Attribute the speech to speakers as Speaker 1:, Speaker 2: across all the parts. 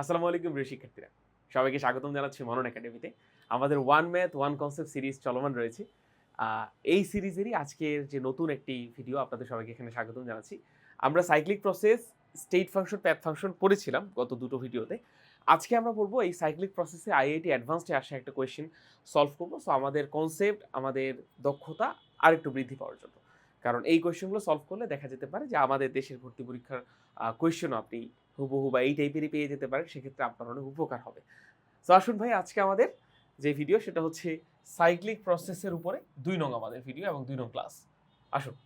Speaker 1: আসসালামু আলাইকুম, প্রিয় শিক্ষার্থীরা। সবাইকে স্বাগতম জানাচ্ছি মনন একাডেমিতে। আমাদের one math one concept series চলমান রয়েছে। এই সিরিজেরই আজকের যে নতুন একটি ভিডিও আপনাদের সবাইকে এখানে স্বাগতম জানাচ্ছি। আমরা cyclic process state function path function পড়েছিলাম গত দুটো ভিডিওতে আজকে আমরা পড়ব এই সাইক্লিক প্রসেসে আইআইটি অ্যাডভান্সডে আসা একটা কোয়েশ্চেন সলভ করব। সো আমাদের কনসেপ্ট আমাদের দক্ষতা আরেকটু বৃদ্ধি পাওয়ার জন্য। কারণ এই কোয়েশ্চেনগুলো সলভ করলে দেখা যেতে পারে যে আমাদের দেশের ভর্তি পরীক্ষার কোয়েশ্চেনও আপনি হুবহু বা এই টাইপেরই পেয়ে যেতে পারেন, সেক্ষেত্রে আপনার অনেক উপকার হবে। তো আসুন ভাই, আজকে আমাদের যে ভিডিও সেটা হচ্ছে সাইক্লিক প্রসেসের উপরে দুই নং আমাদের ভিডিও এবং দুই নং ক্লাস আসুন।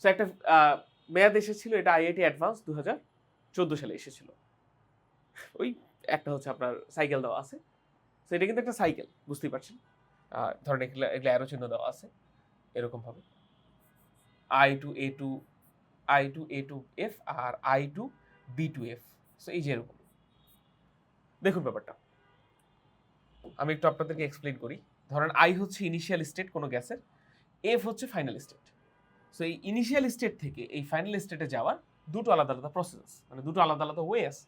Speaker 1: সো একটা মেয়াদ এসেছিল, এটা আইআইটি অ্যাডভান্স দু হাজার চোদ্দ সালে এসেছিল। ওই একটা হচ্ছে আপনার সাইকেল দেওয়া আছে। তো এটা কিন্তু একটা সাইকেল বুঝতেই পারছেন? ধরেন এগুলো এগুলো অ্যারো চিহ্ন দেওয়া আছে এরকমভাবে I to A to I to A to F R I to B to F so এই যে এরকম। দেখুন ব্যাপারটা। আমি একটু আপনাদেরকে এক্সপ্লেন করি। ধরেন আই হচ্ছে ইনিশিয়াল স্টেট কোনো গ্যাসের এফ হচ্ছে ফাইনাল স্টেট সো এই ইনিশিয়াল স্টেট থেকে এই ফাইনাল স্টেটে যাওয়ার দুটো আলাদা আলাদা প্রসেস মানে দুটো আলাদা আলাদা ওয়ে আছে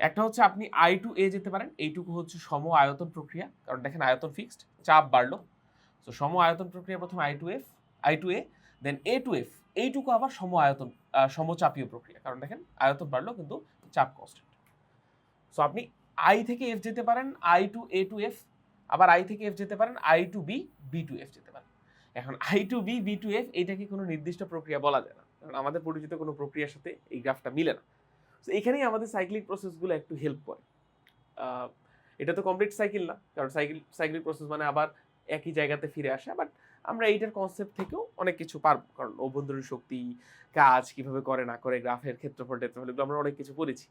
Speaker 1: একটা হচ্ছে আপনি আই টু এ যেতে পারেন এইটুকু হচ্ছে সম আয়তন প্রক্রিয়া, কারণ দেখেন আয়তন ফিক্সড চাপ বাড়লো। তো সম আয়তন প্রক্রিয়া প্রথমে I to F I to A then A to F এইটুকু আবার সম আয়তন সমচাপীয় প্রক্রিয়া। কারণ দেখেন, আয়তন বাড়লো কিন্তু চাপ কনস্ট্যান্ট সো আপনি আই থেকে এফ যেতে পারেন I to A to F আবার আই থেকে এফ যেতে পারেন I to B B to F যেতে পারেন। এখন I to B B to F এইটাকে কোনো নির্দিষ্ট প্রক্রিয়া বলা যায় না? কারণ আমাদের পরিচিত কোনো প্রক্রিয়ার সাথে এই গ্রাফটা মিলে না। তো এখানেই আমাদের সাইক্লিক প্রসেসগুলো একটু হেল্প করে। এটা তো কমপ্লিট সাইকেল না। কারণ সাইকেল সাইক্লিক প্রসেস মানে আবার একই জায়গাতে ফিরে আসা বাট আমরা এইটার কনসেপ্ট থেকেও অনেক কিছু পারব। কারণ অভ্যন্তরীণ শক্তি, কাজ কীভাবে করে, না করে, গ্রাফের ক্ষেত্রফল টেত্রফল এগুলো আমরা অনেক কিছু পড়েছি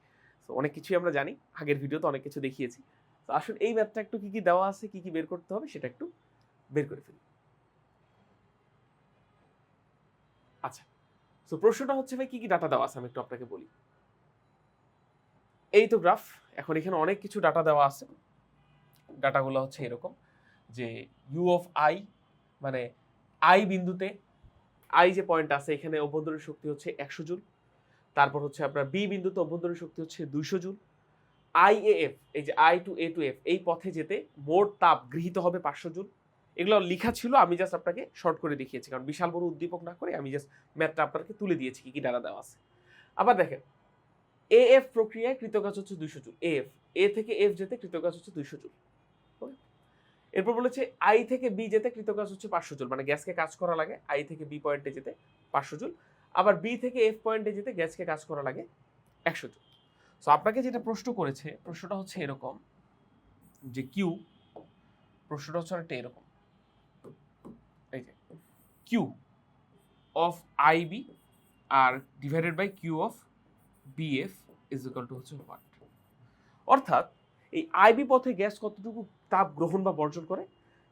Speaker 1: তো অনেক কিছুই আমরা জানি। আগের ভিডিওতে অনেক কিছু দেখিয়েছি। তো আসলে এই ম্যাথটা একটু কী কী দেওয়া আছে, কী কী বের করতে হবে সেটা একটু বের করে ফেলি। আচ্ছা। তো প্রশ্নটা হচ্ছে ভাই, কী কী ডাটা দেওয়া আছে? আমি একটু আপনাকে বলি। এই তো গ্রাফ এখন এখানে অনেক কিছু ডাটা দেওয়া আছে। ডাটাগুলো হচ্ছে এরকম যে ইউ অফ আই মানে আই বিন্দুতে আই যে পয়েন্ট আছে, এখানে অভ্যন্তরীণ শক্তি হচ্ছে একশো জুল। তারপর হচ্ছে আপনার বি বিন্দুতে অভ্যন্তরীণ শক্তি হচ্ছে দুইশো জুল। আই এ এফ এই যে I to A to F এই পথে যেতে মোট তাপ গৃহীত হবে পাঁচশো জুল। এগুলো লেখা ছিল, আমি জাস্ট আপনাকে শর্ট করে দেখিয়েছি। কারণ বিশাল বড় উদ্দীপক না করে আমি জাস্ট ম্যাথটা আপনাকে তুলে দিয়েছি, কি কি ডাটা দেওয়া আছে। আবার দেখেন এ এফ প্রক্রিয়ায় কৃতকাজ হচ্ছে দুইশো জুল। এ এফ এ থেকে এফ যেতে কৃতকাজ হচ্ছে দুইশো জুল? এরপর বলেছে আই থেকে বি যেতে কৃতকাজ হচ্ছে পাঁচশো জুল। মানে গ্যাসকে কাজ করা লাগে আই থেকে বি পয়েন্টে যেতে পাঁচশো জুল। আবার বি থেকে এফ পয়েন্টে যেতে গ্যাসকে কাজ করা লাগে একশো জুল। সো আপনাকে যেটা প্রশ্ন করেছে, প্রশ্নটা হচ্ছে এরকম যে কিউ প্রশ্নটা হচ্ছে অনেকটা এরকম। এই যে Q of I B R divided by Q of BF is equal to হচ্ছে হোয়াট অর্থাৎ, এই আইবি পথে গ্যাস কতটুকু তাপ গ্রহণ বা বর্জন করে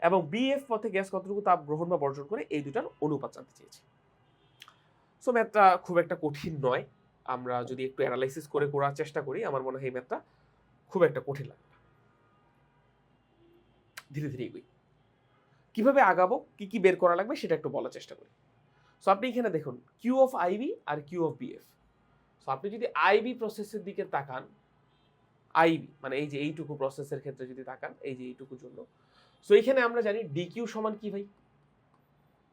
Speaker 1: এবং বিএফ পথে গ্যাস কতটুকু তাপ গ্রহণ বা বর্জন করে এই দুটার অনুপাত জানতে চেয়েছি। সো ম্যাথটা খুব একটা কঠিন নয়। আমরা যদি একটু অ্যানালাইসিস করে করার চেষ্টা করি, আমার মনে হয় এই ম্যাথটা খুব একটা কঠিন লাগবে। ধীরে ধীরে এগোই। কীভাবে আগাবো, কি কি বের করা লাগবে সেটা একটু বলার চেষ্টা করি। সো আপনি এখানে দেখুন কিউ অফ আইবি আর কিউ অফ বিএফ সো আপনি যদি আইবি প্রসেসের দিকে তাকান আইবি মানে এই যে এইটুকু প্রসেসের ক্ষেত্রে যদি তাকান, এই যে এইটুকুর জন্য। সো এখানে আমরা জানি ডিকিউ সমান কি ভাই?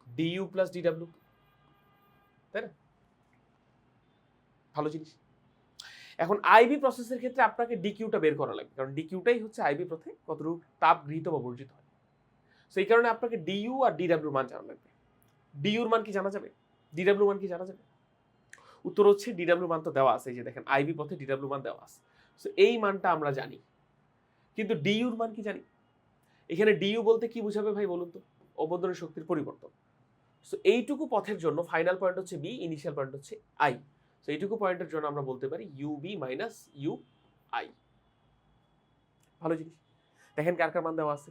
Speaker 1: ডিইউ প্লাস ডিডাব্লিউ তাই না? ভালো জিনিস। এখন আইবি প্রসেসের ক্ষেত্রে আপনাকে ডিকিউটা বের করা লাগবে কারণ ডিকিউটাই হচ্ছে আইবি পথে কতটুকু তাপ গৃহীত বা বর্জিত হয়। সো এই কারণে আপনাকে ডিইউ আর ডিডাব্লিউর মান জানা লাগবে। ডিইউর মান কি জানা যাবে? ডিডাব্লিউ মান কি জানা যাবে? উত্তর হচ্ছে ডিডাব্লিউ মান তো দেওয়া আছে, এই যে দেখেন আইবি পথে ডিডাব্লিউ মান দেওয়া আছে। সো এই মানটা আমরা জানি। কিন্তু ডিইউর মান কি জানি? এখানে ডিইউ বলতে কি বুঝাবে ভাই বলুন তো? অভ্যন্তরীণ শক্তির পরিবর্তন। সো এইটুকু পথের জন্য ফাইনাল পয়েন্ট হচ্ছে বি ইনিশিয়াল পয়েন্ট হচ্ছে আই সো এইটুকু পয়েন্টের জন্য আমরা বলতে পারি U B minus U I ভালো জিনিস। দেখেন কার কার মান দেওয়া আছে?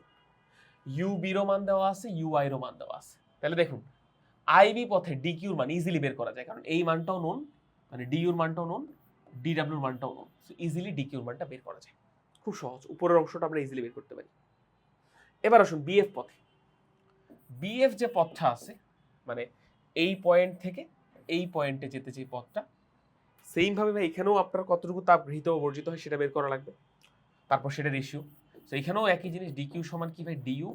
Speaker 1: ইউ বিরও মান দেওয়া আছে ইউ আইরও মান দেওয়া আছে। তাহলে দেখুন আইবি পথে ডিকিউর মান ইজিলি বের করা যায়। কারণ এই মানটাও নোন মানে ডিইউর মানটাও নোন ডিডাব্লিউর মানটাও সো ইজিলি ডিকিউর মানটা বের করা যায়। খুব সহজ উপরের অংশটা আমরা ইজিলি বের করতে পারি। এবার আসুন বিএফ পথে। বিএফ যে পথটা আছে মানে এই পয়েন্ট থেকে এই পয়েন্টে যেতে যে পথটা সেম ভাবে ভাই এখানেও আপনার কতটুকু তাপ গৃহীত বর্জিত হয় সেটা বের করা লাগবে। তারপর সেটা রেশিও তো এখানেও একই জিনিস ডিকিউ সমান কি ভাই? ডিইউ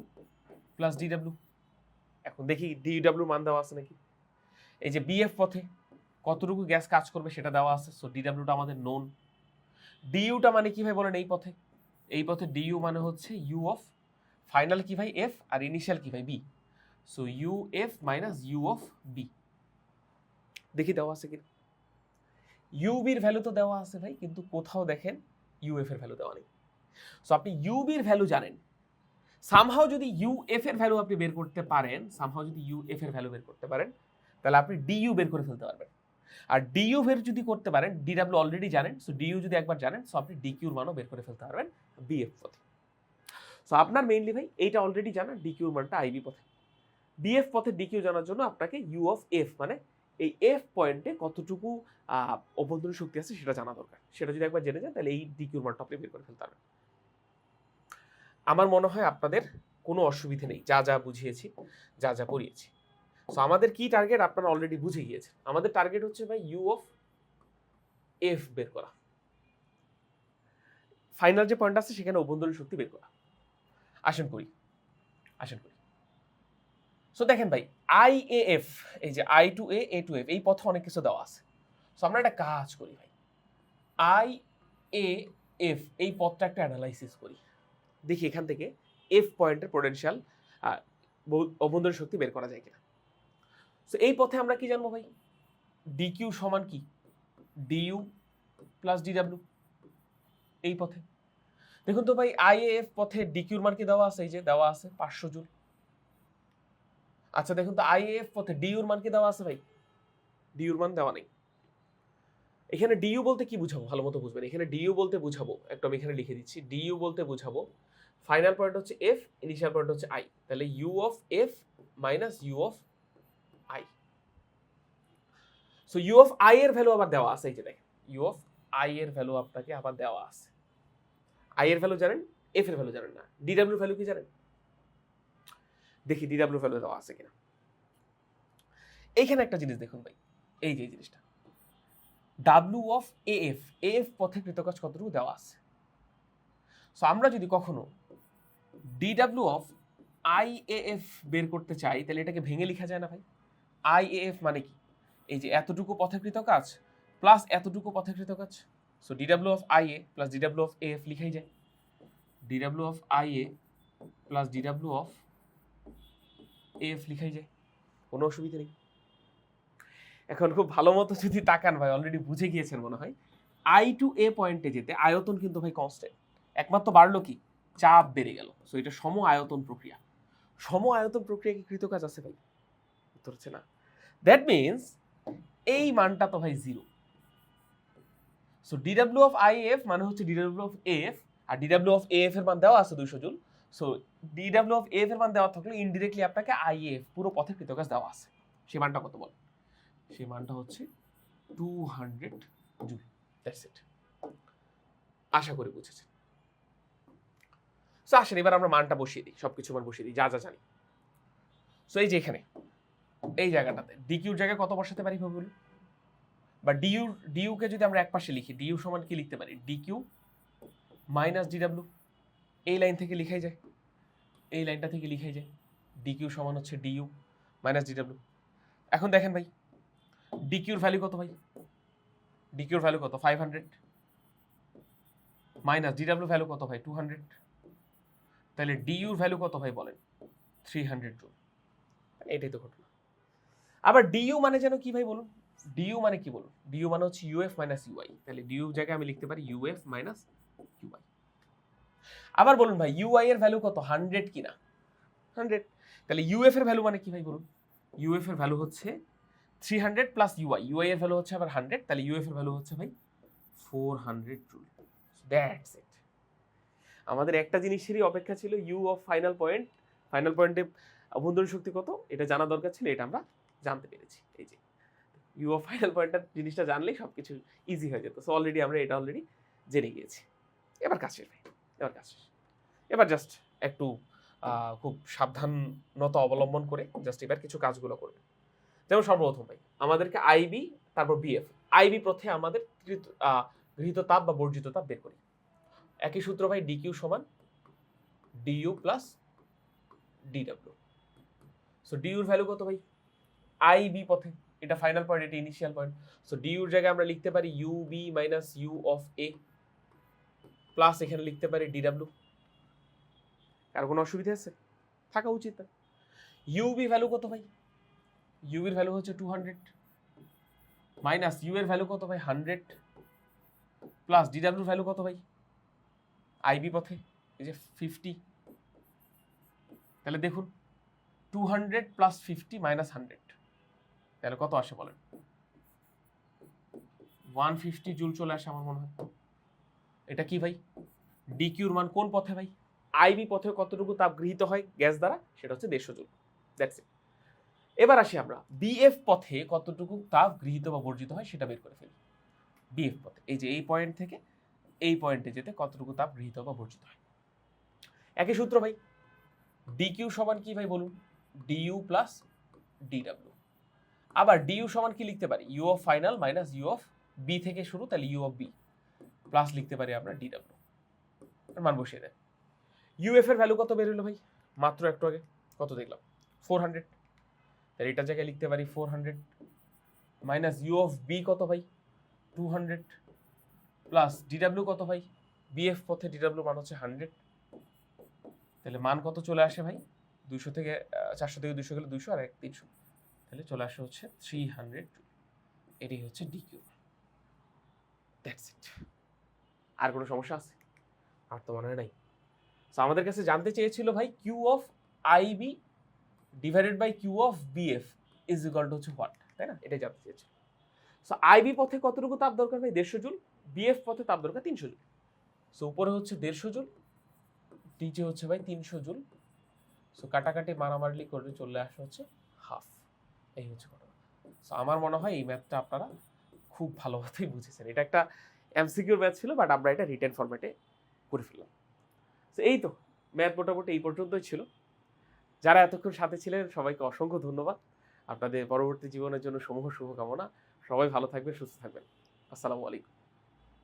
Speaker 1: প্লাস ডিডাব্লিউ এখন দেখি ডিডাব্লিউ মান দেওয়া আছে নাকি? এই যে বিএফ পথে কতটুকু গ্যাস কাজ করবে সেটা দেওয়া আছে। সো ডিডাব্লিউটা আমাদের নোন ডিইউটা মানে কি ভাই বলেন এই পথে? এই পথে ডিইউ মানে হচ্ছে ইউ অফ ফাইনাল কি ভাই? এফ আর ইনিশিয়াল কি ভাই? B so U F minus U of B দেখি দেওয়া আছে কি ইউবির ভ্যালু তো দেওয়া আছে ভাই, কিন্তু কোথাও দেখেন ইউএফ এর ভ্যালু দেওয়া নেই। সো আপনি ইউবির ভ্যালু জানেন। সামহাও যদি ইউএফ এর ভ্যালু আপনি বের করতে পারেন সামহাও যদি ইউএফ এর ভ্যালু বের করতে পারেন, তাহলে আপনি ডিইউ বের করে ফেলতে পারবেন। আর ডিইউ বের যদি করতে পারেন ডিডাব্লিউ অলরেডি জানেন সো ডিইউ যদি একবার জানেন সো আপনি ডিকিউর মানও বের করে ফেলতে পারবেন বিএফ পথে। সো আপনার মেইনলি ভাই এইটা অলরেডি জানা ডিকিউর মানটা আইবি পথে। বিএফ পথে ডিকিউ জানার জন্য আপনাকে ইউ অফ এফ মানে এই এফ পয়েন্টে কতটুকু অভ্যন্তরীণ শক্তি আছে সেটা জানা দরকার। সেটা যদি একবার জেনে যান, তাহলে এই ডিকিউর মানটা আপনি বের করে ফেলতে পারবেন। আমার মনে হয় আপনাদের কোনো অসুবিধে নেই। যা যা বুঝিয়েছি, যা যা পড়িয়েছি সো আমাদের কি টার্গেট আপনারা অলরেডি বুঝে গিয়েছেন। আমাদের টার্গেট হচ্ছে ভাই ইউ অফ এফ বের করা। ফাইনাল যে পয়েন্ট আছে, সেখানে অভ্যন্তরীণ শক্তি বের করা। আসেন করি। আসেন করি। সো দেখেন ভাই আই এ এফ এই যে I to A A to F এই পথে অনেক কিছু দেওয়া আছে। সো আমরা একটা কাজ করি ভাই। আই এ এফ এই পথটা একটা অ্যানালাইসিস করি। দেখি এখান থেকে এফ পয়েন্টের পোটেনশিয়াল অভ্যন্তরীণ শক্তি বের করা যায় কিনা। সো এই পথে আমরা কি জানব ভাই? ডিকিউ সমান কি? ডিইউ প্লাস ডিডাব্লিউ এই পথে। দেখুন তো ভাই আইএএফ পথে ডিকিউর মান কি দেওয়া আছে? এই যে, দেওয়া আছে পাঁচশো জুল। আচ্ছা দেখুন তো আইএএফ পথে ডিউর মান কি দেওয়া আছে ভাই? ডিউর মান দেওয়া নেই। এখানে ডিইউ বলতে কি বুঝাবো? ভালো মতো বুঝবেন। এখানে ডিইউ বলতে বুঝাবো। একটু আমি এখানে লিখে দিচ্ছি। ডিইউ বলতে বুঝাবো ফাইনাল পয়েন্ট হচ্ছে এফ ইনিশিয়াল পয়েন্ট হচ্ছে আই তাহলে U of F minus U of I so U of I এর ভ্যালু আবার দেওয়া আছে এই যে দেখেন। ইউ অফ আই এর ভ্যালু আপনাকে আবার দেওয়া আছে। আই এর ভ্যালু জানেন এফ এর ভ্যালু জানেন না। ডিডাব্লিউ ভ্যালু কি জানেন? দেখি ডিডাব্লিউ ভ্যালু দেওয়া আছে কিনা। এইখানে একটা জিনিস দেখুন ভাই, এই যে জিনিসটা। W of A F A F পথে কৃতকাজ কতটুকু দেওয়া আছে? সো আমরা যদি কখনো ডিডাব্লিউ অফ আই এ এফ বের করতে চাই, তাহলে এটাকে ভেঙে লেখা যায় না ভাই। আই এ এফ মানে কি? এই যে এতটুকু পথেকৃত কাজ প্লাস এতটুকু পথেকৃত কাজ। So D W of I A plus D W of A F লিখাই যায়। D W of I A plus D W of A F লিখাই যায়। কোনো অসুবিধা নেই। এখন খুব ভালো মতো যদি তাকান ভাই অলরেডি বুঝে গিয়েছেন মনে হয়। আই টু এ পয়েন্টে যেতে আয়তন কিন্তু ভাই কনস্ট্যান্ট একমাত্র বাড়লো কি? চাপ বেড়ে গেল। সো এটা সম আয়তন প্রক্রিয়া। সম আয়তন প্রক্রিয়া কি কৃতকাজ আছে ভাই? হচ্ছে না দ্যাট মিনস এই মানটা তো ভাই zero so DW of I F মানে হচ্ছে ডিডাব্লিউ অফ এফ আর ডিডাব্লিউ অফ এফ এর মান দেওয়া আছে দুইশো joule. So DW of F এর মান দেওয়া থাকলে ইনডিরেক্টলি আপনাকে আই এফ পুরো পথের কৃতকাজ দেওয়া আছে। সেই মানটা কত বল? সেই মানটা হচ্ছে two hundred joule. That's it আশা করি বুঝেছেন। সো আসেন, এবার আমরা মানটা বসিয়ে দিই। সব কিছু মান বসিয়ে দিই, যা যা জানি। সো এই যে এখানে। এই জায়গাটাতে। ডিকিউর জায়গায় কত বসাতে পারি ভাবে বলুন বা ডিউ ডিউকে যদি আমরা এক পাশে লিখি ডিউ সমান কি লিখতে পারি? ডিকিউ মাইনাস ডিডাব্লিউ এই লাইন থেকে লিখাই যায়। এই লাইনটা থেকে লিখাই যায়। ডিকিউ সমান হচ্ছে ডিইউ মাইনাস ডিডাব্লিউ এখন দেখেন ভাই ডিকিউর ভ্যালু কত ভাই? ডিকিউর ভ্যালু কত? ফাইভ হান্ড্রেড মাইনাস ডিডাব্লিউ ভ্যালু কত ভাই? টু হান্ড্রেড তাহলে ডিইউর ভ্যালু কত ভাই বলেন? থ্রি হান্ড্রেড জুল এটাই তো ঘটনা। আবার ডিইউ মানে যেন কি ভাই বলুন? ডিইউ মানে কি বলুন? ডিইউ মানে হচ্ছে ইউএফ মাইনাস ইউআই তাহলে ডিইউ জায়গায় আমি লিখতে পারি ইউএফ মাইনাস ইউআই আবার বলুন ভাই ইউআই এর ভ্যালু কত? হান্ড্রেড কিনা হান্ড্রেড তাহলে ইউএফ এর ভ্যালু মানে কি ভাই বলুন? ইউএফ এর ভ্যালু হচ্ছে three hundred plus UI UI এর ভ্যালু হচ্ছে আবার হান্ড্রেড তাহলে ইউএফ এর ভ্যালু হচ্ছে ভাই four hundred joule that's it আমাদের একটা জিনিসেরই অপেক্ষা ছিল U of final point final পয়েন্টে অভ্যন্তরীণ শক্তি কত? এটা জানা দরকার ছিল, এটা আমরা জানতে পেরেছি। এই যে ইউ অফ ফাইনাল পয়েন্টটা জিনিসটা জানলেই সব কিছু ইজি হয়ে যেত। সো অলরেডি আমরা এটা অলরেডি জেনে গিয়েছি। এবার কাজ শেষ, ভাই। এবার কাজ শেষ। এবার জাস্ট একটু খুব সাবধানতা অবলম্বন করে জাস্ট এবার কিছু কাজগুলো করবে। যেমন সর্বপ্রথম, ভাই, আমাদেরকে আইবি তারপর বিএফ আইবি পথে আমাদের গৃহীত তাপ বা বর্জিত তাপ বের করি। একই সূত্র, ভাই ডিকিউ সমান ডিইউ প্লাস ডিডাব্লিউ সো ডিউর ভ্যালু কত, ভাই? আইবি পথে। এটা ফাইনাল পয়েন্ট এটা ইনিশিয়াল পয়েন্ট সো ডিউর জায়গায় আমরা লিখতে পারি U B minus U of A plus এখানে লিখতে পারি ডিডাব্লিউ আর কোনো অসুবিধা আছে? থাকা উচিত। না ইউবি ভ্যালু কত ভাই? ইউ ইউবির ভ্যালু হচ্ছে টু হান্ড্রেড মাইনাস ইউ এর ভ্যালু কত ভাই? হান্ড্রেড প্লাস ডিডাব্লিউর ভ্যালু কত ভাই? আইবি পথে। এই যে ফিফটি তাহলে দেখুন two hundred plus fifty minus hundred তাহলে কত আসে বলেন? ওয়ান ফিফটি জুল চলে আসে আমার মনে হয়। এটা কি ভাই? ডিকিউর মান কোন পথে ভাই? আইবি পথে কতটুকু তাপ গৃহীত হয় গ্যাস দ্বারা? সেটা হচ্ছে দেড়শো জুল। দ্যাটস ইট এবার আসি আমরা। বিএফ পথে কতটুকু তাপ গৃহীত বা বর্জিত হয় সেটা বের করে ফেলি। বিএফ পথে। এই যে এই পয়েন্ট থেকে এই পয়েন্টে যেতে কতটুকু তাপ গৃহীত বা বর্জিত হয়? একই সূত্র ভাই। ডিকিউ সমান কি ভাই বলুন? ডিইউ প্লাস ডিডাব্লিউ আবার ডিইউ সমান কি লিখতে পারি? U of final minus U of B থেকে শুরু, তাহলে ইউ অফ বি প্লাস লিখতে পারি আমরা ডিডাব্লিউ মান বসিয়ে দেন। ইউএফ এর ভ্যালু কত বের হলো ভাই? মাত্র একটু আগে। কত দেখলাম? ফোর হান্ড্রেড তাহলে এটার জায়গায় লিখতে পারি four hundred minus U of B কত ভাই? টু হান্ড্রেড প্লাস ডিডাব্লিউ কত ভাই? বিএফ পথে ডিডাব্লিউ মান হচ্ছে হান্ড্রেড তাহলে মান কত চলে আসে ভাই? দুশো থেকে চারশো থেকে দুশো গেলে দুশো আর এক তিনশো। তাহলে চলে আসে হচ্ছে থ্রি হান্ড্রেড এটাই হচ্ছে ডিকিউ দ্যাটস ইট আর কোনো সমস্যা আছে? আর তো মনে হয় নাই। তো আমাদের কাছে জানতে চেয়েছিল ভাই Q of IB divided by Q of BF is equal to হচ্ছে হোয়াট তাই না? এটাই জানতে চেয়েছিল। সো আইবি পথে কতটুকু তাপ দরকার ভাই? দেড়শো জুল। বিএফ পথে তাপ দরকার তিনশো জুল। সো উপরে হচ্ছে দেড়শো জুল। নিচে হচ্ছে ভাই তিনশো জুল। সো কাটাকাটি মারামারি করে চলে আসে হচ্ছে হাফ এই হচ্ছে ঘটনা। সো আমার মনে হয় এই ম্যাথটা আপনারা খুব ভালোভাবেই বুঝেছেন। এটা একটা এমসিকিউর ম্যাথ ছিল বাট আমরা এটা রিটার্ন ফরম্যাটে করে ফেললাম। তো এই তো ম্যাথ মোটামুটি এই পর্যন্তই ছিল। যারা এতক্ষণ সাথে ছিলেন, সবাইকে অসংখ্য ধন্যবাদ। আপনাদের পরবর্তী জীবনের জন্য সমূহ শুভকামনা। সবাই ভালো থাকবেন, সুস্থ থাকবেন। আসসালামু আলাইকুম।